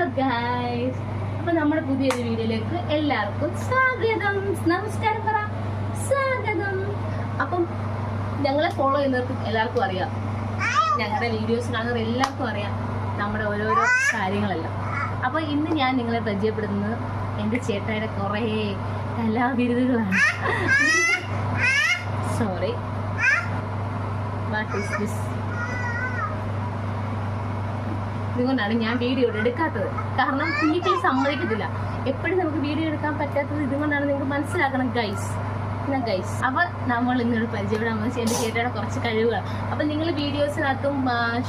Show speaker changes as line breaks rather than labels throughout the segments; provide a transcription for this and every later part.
Hello guys അപ്പൊ നമ്മുടെ പുതിയൊരു വീഡിയോയിലേക്ക് എല്ലാവർക്കും സ്വാഗതം. നമസ്കാരം പറ. സ്വാഗതം. അപ്പം ഞങ്ങളെ ഫോളോ ചെയ്യുന്നവർക്ക് എല്ലാവർക്കും അറിയാം. ഞങ്ങളുടെ വീഡിയോസ് കാണുന്നവർ എല്ലാവർക്കും അറിയാം നമ്മുടെ ഓരോരോ കാര്യങ്ങളെല്ലാം. അപ്പൊ ഇന്ന് ഞാൻ നിങ്ങളെ പരിചയപ്പെടുത്തുന്നത് എന്റെ ചേട്ടായുടെ കുറേ കലാവിരുതുകളാണ് സോറി വാട്ട് ഈസ് ദിസ് ഇതുകൊണ്ടാണ് ഞാൻ വീഡിയോ എടുക്കാത്തത്. കാരണം കുഞ്ഞിക്ക് സമ്മതിക്കത്തില്ല. എപ്പോഴും നമുക്ക് വീഡിയോ എടുക്കാൻ പറ്റാത്തത് ഇതുകൊണ്ടാണ് നിങ്ങൾക്ക് മനസ്സിലാക്കണം ഗൈസ് ഗൈസ് അപ്പോൾ നമ്മൾ ഇന്നോട് പരിചയപ്പെടാൻ വെച്ചാൽ എന്റെ ചേട്ടയുടെ കുറച്ച് കഴിവുകൾ അപ്പൊ നിങ്ങൾ വീഡിയോസിനകത്തും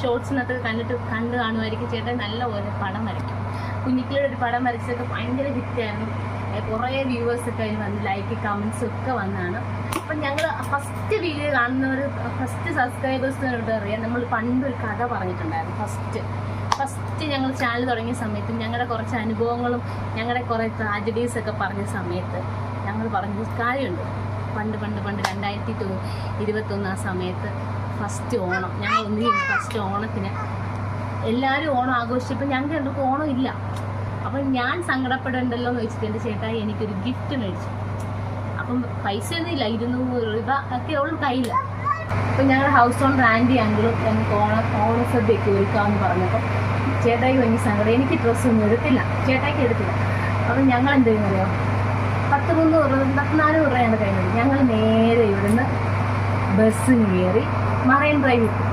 ഷോർട്സിനകത്തൊക്കെ കണ്ടിട്ട് കണ്ടു കാണുമായിരിക്കും. ചേട്ടൻ നല്ല ഒരു പടം വരയ്ക്കും. കുഞ്ഞിക്കിലൂടെ ഒരു പടം വരച്ചതൊക്കെ ഭയങ്കര ഹിറ്റായിരുന്നു കുറേ വ്യൂവേഴ്സ് ഒക്കെ അതിന് വന്ന് ലൈക്ക് കമൻസ് ഒക്കെ വന്നാണ്. അപ്പം ഞങ്ങൾ ഫസ്റ്റ് വീഡിയോ കാണുന്നവർ ഫസ്റ്റ് സബ്സ്ക്രൈബേഴ്സിനോട് അറിയാം. നമ്മൾ പണ്ടൊരു കഥ പറഞ്ഞിട്ടുണ്ടായിരുന്നു ഫസ്റ്റ് ഫസ്റ്റ് ഞങ്ങൾ ചാനൽ തുടങ്ങിയ സമയത്ത് ഞങ്ങളുടെ കുറച്ച് അനുഭവങ്ങളും ഞങ്ങളുടെ കുറേ ട്രാജഡീസ് ഒക്കെ പറഞ്ഞ സമയത്ത് ഞങ്ങൾ പറഞ്ഞ കാര്യമുണ്ട്. പണ്ട് പണ്ട് പണ്ട് രണ്ടായിരത്തി തൊ ഇരുപത്തൊന്ന് ആ സമയത്ത് ഫസ്റ്റ് ഓണം. ഞങ്ങൾ ഒന്നിനും ഫസ്റ്റ് ഓണത്തിന് എല്ലാവരും ഓണം ആഘോഷിച്ചപ്പോൾ ഞങ്ങൾക്ക് രണ്ടുപേർക്ക് ഓണം ഇല്ല. അപ്പം ഞാൻ സങ്കടപ്പെടണ്ടല്ലോ എന്ന് വെച്ചിട്ട് എന്റെ ചേട്ടായി എനിക്കൊരു ഗിഫ്റ്റ് മേടിച്ചു. അപ്പം പൈസ ഒന്നും ഇല്ല ഇരുന്നൂറ് രൂപ ഒക്കെ ഉള്ളു കയ്യില്ല അപ്പം ഞങ്ങളുടെ ഹൗസ് ഓണർ ആന്റി അങ്കിളും ഞങ്ങൾക്ക് ഓണം ഓണസദ്യയൊക്കെ ഒരുക്കാമെന്ന് പറഞ്ഞപ്പോൾ ചേട്ടായിക്ക് ഭയങ്കര സങ്കടം. എനിക്ക് ഡ്രസ്സൊന്നും എടുത്തില്ല. ചേട്ടായിക്ക് എടുത്തില്ല. അപ്പം ഞങ്ങൾ എന്ത് ചെയ്യുന്നറിയോ പത്ത് മുന്നൂറ് പത്ത് നാനൂറ് രൂപയാണ് കഴിഞ്ഞത് ഞങ്ങൾ നേരെ ഇവിടുന്ന് ബസ്സിന് കയറി മറൈൻ ഡ്രൈവ് കിട്ടും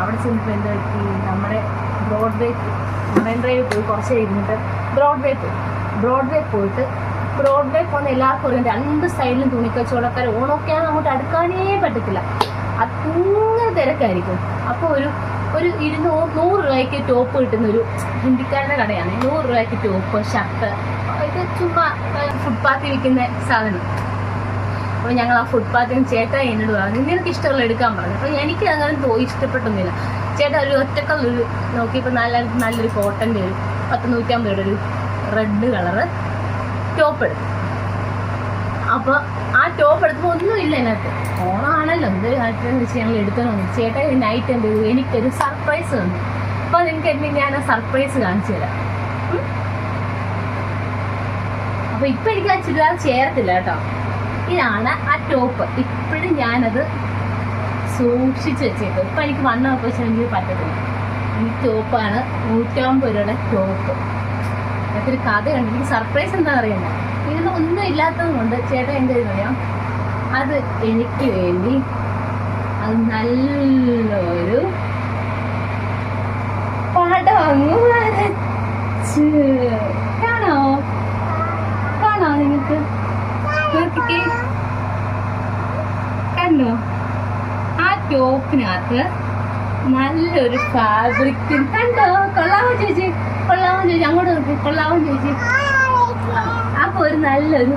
അവിടെ ചെന്നപ്പോൾ എന്താ പറ്റി? നമ്മുടെ ബ്രോഡ്വേ മറൈൻ ഡ്രൈവ് പോയി. കുറച്ച് കഴിഞ്ഞിട്ട് ബ്രോഡ്വേ പോയി. ബ്രോഡ്വേ പോയിട്ട് ബ്രോഡ്വേ പോകുന്ന എല്ലാവർക്കും അറിയാം. രണ്ട് സൈഡിലും തുണിക്കച്ചവടക്കാർ ഓണൊക്കെയാണ് അങ്ങോട്ട് അടുക്കാനേ പറ്റത്തില്ല. അങ്ങനെ തിരക്കായിരിക്കും. അപ്പോൾ ഒരു ഒരു ഇരുന്നൂറ് നൂറ് രൂപയ്ക്ക് ടോപ്പ് കിട്ടുന്ന ഒരു ഹിന്ദിക്കാരുടെ കടയാണ്. നൂറ് രൂപയ്ക്ക് ടോപ്പ് ഷർട്ട് ഇത് ചുമ്മാ ഫുട്പാത്തിൽ വിൽക്കുന്ന സാധനം. അപ്പോൾ ഞങ്ങൾ ആ ഫുട്പാത്തിൽ ചേട്ടാ എന്നോട് പറഞ്ഞു നിനക്ക് ഇഷ്ടമുള്ള എടുക്കാൻ പറഞ്ഞു. അപ്പോൾ എനിക്ക് അങ്ങനെ തോ ഇഷ്ടപ്പെട്ടൊന്നുമില്ല. ചേട്ടാ ഒരു ഒറ്റക്കല്ലൊരു നോക്കിയപ്പോൾ നല്ല നല്ലൊരു കോട്ടന്റെ ഒരു പത്ത് നൂറ്റമ്പത് ഒരു റെഡ് കളറ് ടോപ്പ് എടുത്തു. അപ്പോൾ ആ ടോപ്പ് എടുത്തപ്പോൾ ഒന്നുമില്ല അതിനകത്ത്. ഓണാണല്ലോ എന്തൊരു കാര്യത്തിനെന്ന് വെച്ച് ഞങ്ങൾ എടുക്കണമെന്ന് ചേട്ടാ നൈറ്റ് എന്ത് ചെയ്തു? എനിക്കൊരു സർപ്രൈസ് തന്നു. അപ്പോൾ നിങ്ങൾക്ക് എന്നെ ഞാൻ ആ സർപ്രൈസ് കാണിച്ചു തരാം. അപ്പൊ അപ്പോൾ ഇപ്പം എനിക്ക് ആ ചുരിദാർ ചേർത്തില്ല കേട്ടോ. ഇതാണ് ആ ടോപ്പ് ഇപ്പോഴും ഞാനത് സൂക്ഷിച്ച് വെച്ചേക്കും ഇപ്പം എനിക്ക് വണ്ണമൊക്കെ വെച്ചാൽ എനിക്ക് പറ്റത്തില്ല. ഈ ടോപ്പാണ് നൂറ്റമ്പത് രൂപയുടെ ടോപ്പ് അതൊരു കഥ കണ്ടു എനിക്ക് സർപ്രൈസ് എന്താ ഇതിന് ഒന്നും ഇല്ലാത്തത് കൊണ്ട് ചേട്ടൻ എന്ത് ചെയ്യുന്നറിയാം അത് എനിക്ക് വേണ്ടി അത് നല്ലൊരു പടം അങ്ങ് വരച്ച്. കാണോ കാണോ നിങ്ങൾക്ക്? നോക്കിക്കേ കണ്ടോ? ആ ടോപ്പിനകത്ത് നല്ലൊരു ഫാബ്രിക് കണ്ടോ? കൊള്ളാമോ ചേച്ചി? കൊള്ളാമോ ചേച്ചി? അങ്ങോട്ട് നോക്കി. കൊള്ളാമോ ചേച്ചി? ഒരു നല്ലൊരു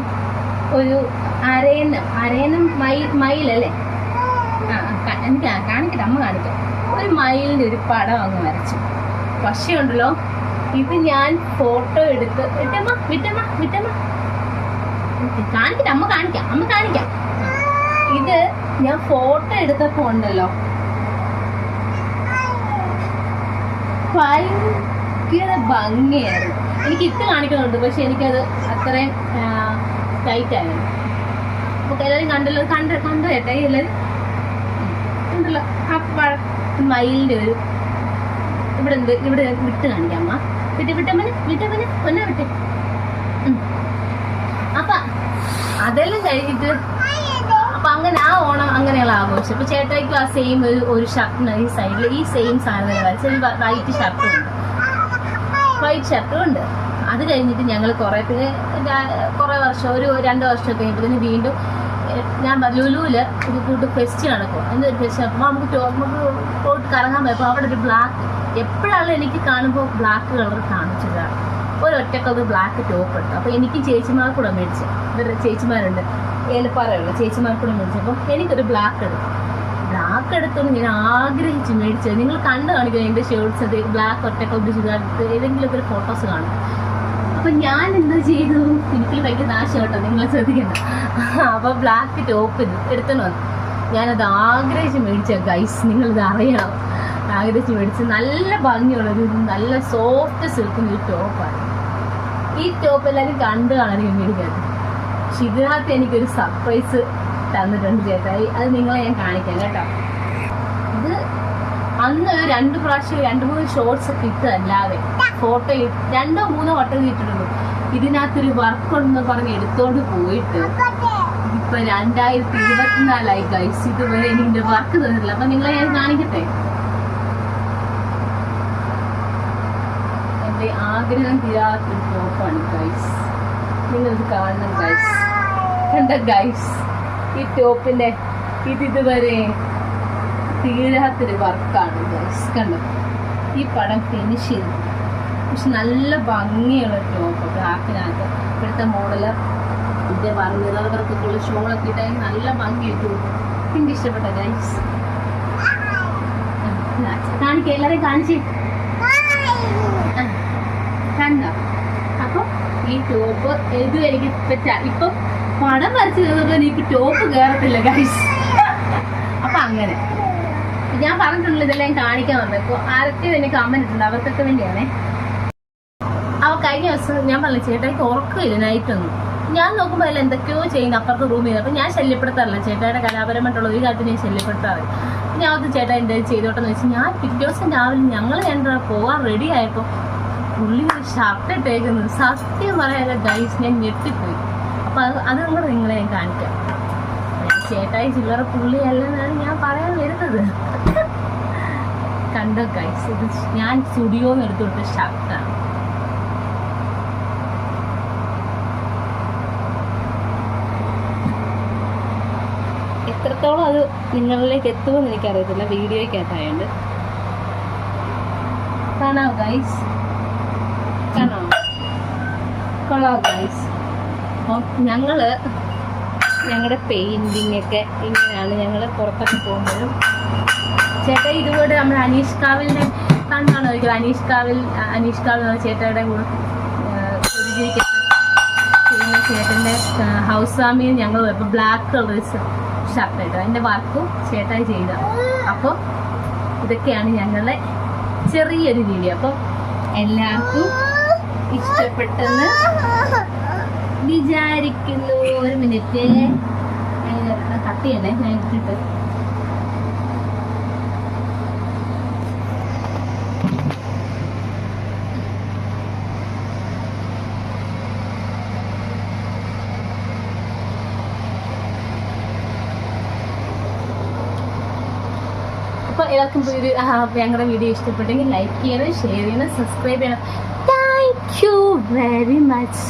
ഒരു അരയനം അരയനം മയിൽ മയിലല്ലേ? ആ എനിക്ക് കാണിക്കട്ടെ അമ്മ കാണിക്കാം. ഒരു മയിലിന്റെ ഒരു പടം അങ്ങ് വരച്ചു. പക്ഷേ ഉണ്ടല്ലോ ഇത് ഞാൻ ഫോട്ടോ എടുത്ത് വിട്ടമ്മ വിട്ടമ്മ വിട്ടമ്മ. കാണിക്കട്ടെ അമ്മ കാണിക്കാം അമ്മ കാണിക്കാം. ഇത് ഞാൻ ഫോട്ടോ എടുത്തപ്പോ ഉണ്ടല്ലോ? ഭയങ്കര ഭംഗിയായിരുന്നു. എനിക്ക് ഇട്ട് കാണിക്കുന്നുണ്ട് പക്ഷെ എനിക്കത് അത്രയും ടൈറ്റ് ആയി അപ്പൊ എല്ലാവരും കണ്ടല്ലോ കണ്ട കണ്ടു കേട്ടെ എല്ലാവരും? ഉണ്ടല്ലോ ആ പഴ- മയിലിന്റെ ഒരു ഇവിടെ എന്ത് ഇവിടെ വിട്ട് കാണിക്കാം അമ്മ. വിട്ട് വിട്ടമ്മന് വിട്ടമ്മന് ഒന്നെ വിട്ട്. അപ്പ അതെല്ലാം കഴിഞ്ഞിട്ട് അപ്പൊ അങ്ങനെ ആ ഓണം അങ്ങനെയുള്ള ആഘോഷം. അപ്പൊ ചേട്ടായിക്കും ആ സെയിം ഒരു ഒരു ഷർട്ടിന് ഈ സൈഡിൽ ഈ സെയിം സാധനം വരച്ച വൈറ്റ് ഷർട്ടും ഉണ്ട്. വൈറ്റ് ഷർട്ടും ഉണ്ട്. അത് കഴിഞ്ഞിട്ട് ഞങ്ങൾ കുറേ പിന്നെ കുറേ വർഷം ഒരു രണ്ട് വർഷം കഴിഞ്ഞപ്പോൾ വീണ്ടും ഞാൻ ലുലുവിൽ ഒരു കൂട്ട് ഫെസ്റ്റ് നടക്കും എന്തൊരു ഫെസ്റ്റ് അപ്പോൾ നമുക്ക് നമുക്ക് പോയിട്ട് കറങ്ങാൻ പോയപ്പോൾ അവിടെ ഒരു ബ്ലാക്ക് എപ്പോഴാണ് എനിക്ക് കാണുമ്പോൾ ബ്ലാക്ക് കളർ കാണിച്ചതാണ് ഒരു ഒറ്റക്കളർ ബ്ലാക്ക് ടോപ്പ് ഉണ്ട് അപ്പോൾ എനിക്ക് ചേച്ചിമാർ കൂടെ മേടിച്ചു. ഇവരുടെ ചേച്ചിമാരുണ്ട്. ഏലപ്പാറയുള്ള ചേച്ചിമാർ കൂടെ മേടിച്ചു അപ്പം എനിക്കൊരു ബ്ലാക്ക് എടുത്തു. ബ്ലാക്ക് ഞാൻ ആഗ്രഹിച്ച് മേടിച്ചത്. നിങ്ങൾ കണ്ടു കാണിക്കുക എന്റെ ഷേർട്സ് അത് ബ്ലാക്ക് ഒറ്റക്കളർ ചുരിദാർത്ത് ഏതെങ്കിലും ഒരു ഫോട്ടോസ് കാണും. അപ്പം ഞാൻ എന്താ ചെയ്തു? എനിക്ക് ഭയങ്കര നാശം കേട്ടോ നിങ്ങൾ ശ്രദ്ധിക്കണം അപ്പോൾ ബ്ലാക്ക് ടോപ്പ് എടുത്തോണ്ട് വന്നു. ഞാനത് ആഗ്രഹിച്ച് മേടിച്ച ഗൈസ് നിങ്ങളിത് അറിയണം. ആഗ്രഹിച്ച് മേടിച്ച് നല്ല ഭംഗിയുള്ളൊരു നല്ല സോഫ്റ്റ് സിൽക്കുന്ന ഒരു ടോപ്പാണ് ഈ ടോപ്പ് എല്ലാവരും കണ്ടു കാണാൻ പക്ഷെ ഇതിനകത്ത് എനിക്കൊരു സർപ്രൈസ് തന്നിട്ടുണ്ട് ചേട്ടായി അത് നിങ്ങളെ ഞാൻ കാണിക്കാം കേട്ടോ. ഇത് അന്ന് രണ്ട് പ്രാവശ്യം രണ്ട് മൂന്ന് ഷോർട്സ് ഒക്കെ ഇട്ട് അല്ലാതെ ഫോട്ടോ രണ്ടോ മൂന്നോ വട്ടം ഇട്ടിട്ടുള്ളൂ. ഇതിനകത്തൊരു വർക്ക് ഉണ്ടെന്ന് പറഞ്ഞ് എടുത്തോണ്ട് പോയിട്ട് ഇപ്പൊ രണ്ടായിരത്തി ഇരുപത്തിനാലായി ഗൈസ് ഇതുവരെ എനിക്ക് വർക്ക് തന്നിട്ടില്ല അപ്പൊ നിങ്ങളെ ഞാൻ കാണിക്കട്ടെ? എന്റെ ആഗ്രഹം തീരാത്തൊരു ടോപ്പാണ് ഗൈസ് നിങ്ങളിത് കാണണം ഗൈസ് കണ്ട ഗൈസ് ഈ ടോപ്പിന്റെ ഇത് ഇതുവരെ തീരാത്തൊരു വർക്കാണ് കണ്ടോ? ഈ പടം ഫിനിഷ് ചെയ്തു. പക്ഷെ നല്ല ഭംഗിയുള്ള ടോപ്പ് ബ്ലാക്കിനകത്ത് ഇപ്പോഴത്തെ മോഡൽ ഇതിന്റെ മിറവർക്കൊക്കെയുള്ള ഷോളൊക്കെ ഇട്ടായി നല്ല ഭംഗിയിട്ടു എനിക്ക് ഇഷ്ടപ്പെട്ട ഗൈസ് കാണിക്ക എല്ലാവരെയും കാണിച്ച്. കണ്ട? അപ്പൊ ഈ ടോപ്പ് ഇത് എനിക്ക് പറ്റാ. ഇപ്പൊ പടം വരച്ചു തന്നപ്പോ എനിക്ക് ടോപ്പ് കയറത്തില്ല ഗൈസ് അപ്പൊ അങ്ങനെ. ഞാൻ പറഞ്ഞിട്ടുള്ള ഇതെല്ലാം കാണിക്കാൻ വന്നത് ഇപ്പോൾ ആരൊക്കെ എന്നെ കമന്റ് ഇട്ടുണ്ട് അവർക്കൊക്കെ വേണ്ടിയാണേ. അവ കഴിഞ്ഞ ദിവസം ഞാൻ പറഞ്ഞു ചേട്ടായിക്ക് ഉറക്കില്ല നൈറ്റ് നൈറ്റൊന്നും ഞാൻ നോക്കുമ്പോൾ അതിൽ എന്തൊക്കെയോ ചെയ്യുന്ന അപ്പുറത്ത് റൂമിൽ നിന്ന്. അപ്പം ഞാൻ ശല്യപ്പെടുത്താറില്ല. ചേട്ടായുടെ കലാപരമായിട്ടുള്ള ഒരു കാര്യത്തിൽ ഞാൻ ശല്യപ്പെടുത്താറില്ല. ഞാൻ അത് ചേട്ടാ എന്താ ചെയ്തോട്ടെന്ന് വെച്ച് ഞാൻ പിറ്റേ ദിവസം രാവിലെ ഞങ്ങൾ ഞാൻ പോകാൻ റെഡി ആയപ്പോൾ പുള്ളി ഒരു ഷർട്ട് ഇട്ടേക്കുന്നത് സത്യം പറയാതെ ഗൈസ് ഞാൻ ഞെട്ടിപ്പോയി. അപ്പം അത് അത് കൂടെ നിങ്ങളെ ഞാൻ കാണിക്കാം. ചേട്ടായി ചില്ലറ പുള്ളിയല്ലെന്നാണ് ഞാൻ പറയാൻ വരുന്നത്. കണ്ടോ ഗൈസ് ഇത് ഞാൻ സ്റ്റുഡിയോന്ന് എടുത്തു ഷർട്ടാണ് എത്രത്തോളം അത് നിങ്ങളിലേക്ക് എത്തുമെന്ന് എനിക്കറിയത്തില്ല. വീഡിയോയ്ക്കകത്തായോണ്ട് കാണാം ഗൈസ് കാണാം കൊള്ളാം ഗൈസ് അപ്പം ഞങ്ങൾ ഞങ്ങളുടെ പെയിന്റിംഗ് ഒക്കെ ഇങ്ങനെയാണ് ഞങ്ങൾ പുറത്തൊക്കെ പോകുമ്പോഴും ചേട്ടാ ഇതുപോലെ നമ്മുടെ അനീഷ് കാവിലിനെ കണ്ടാണോ ഒരിക്കലും അനീഷ് കാവിൽ അനീഷ് കാവിൽ എന്ന ചേട്ടയുടെ കൂടെ ചേട്ടന്റെ ഹൗസ് വാമിയിൽ ഞങ്ങൾ ഇപ്പോൾ ബ്ലാക്ക് കളർ ഷർട്ട് ഇട്ടു. അതിന്റെ വർക്കും ചേട്ടായി ചെയ്ത. അപ്പോൾ ഇതൊക്കെയാണ് ഞങ്ങളുടെ ചെറിയൊരു വീഡിയോ അപ്പോൾ എല്ലാവർക്കും ഇഷ്ടപ്പെട്ടെന്ന് വിചാരിക്കുന്നു. ഒരു മിനിറ്റ് കട്ട് ചെയ്യണേ. ഞാൻ ഇട്ടിട്ട് അപ്പോൾ എല്ലാവർക്കും ഒരു ഞങ്ങളുടെ വീഡിയോ ഇഷ്ടപ്പെട്ടെങ്കിൽ ലൈക്ക് ചെയ്യണം ഷെയർ ചെയ്യണം സബ്സ്ക്രൈബ് ചെയ്യണം. Thank you very much